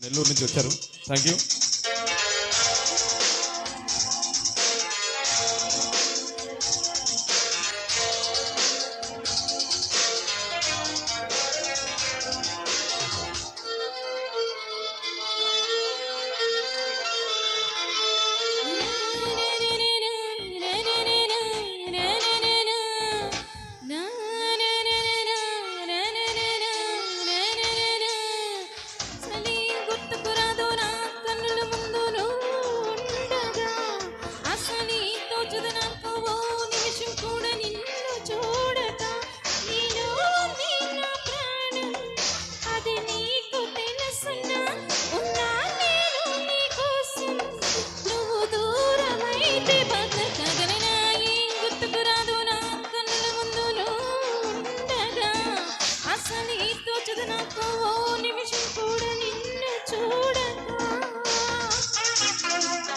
నెల్లూరు నుంచి వచ్చారు. Thank you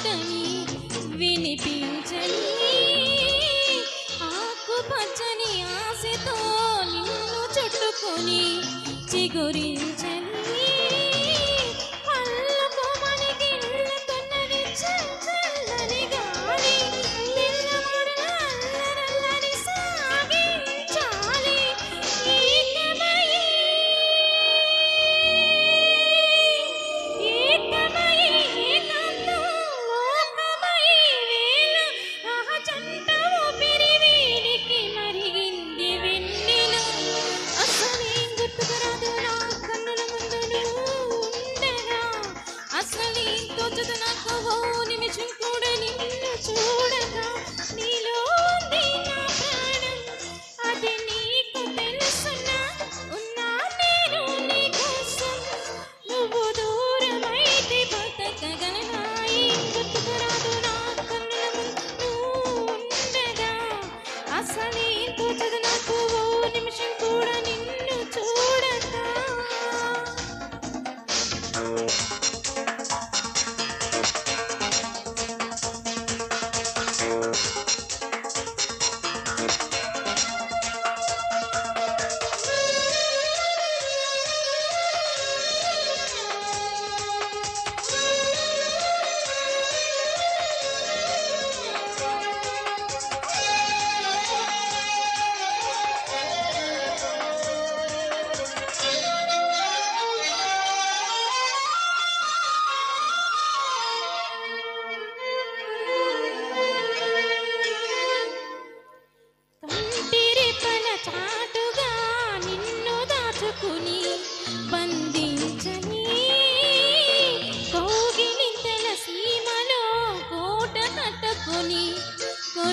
పాటని వినిపించని ఆకుపచ్చని ఆశతో నిన్ను చుట్టుకొని చిగురించని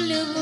live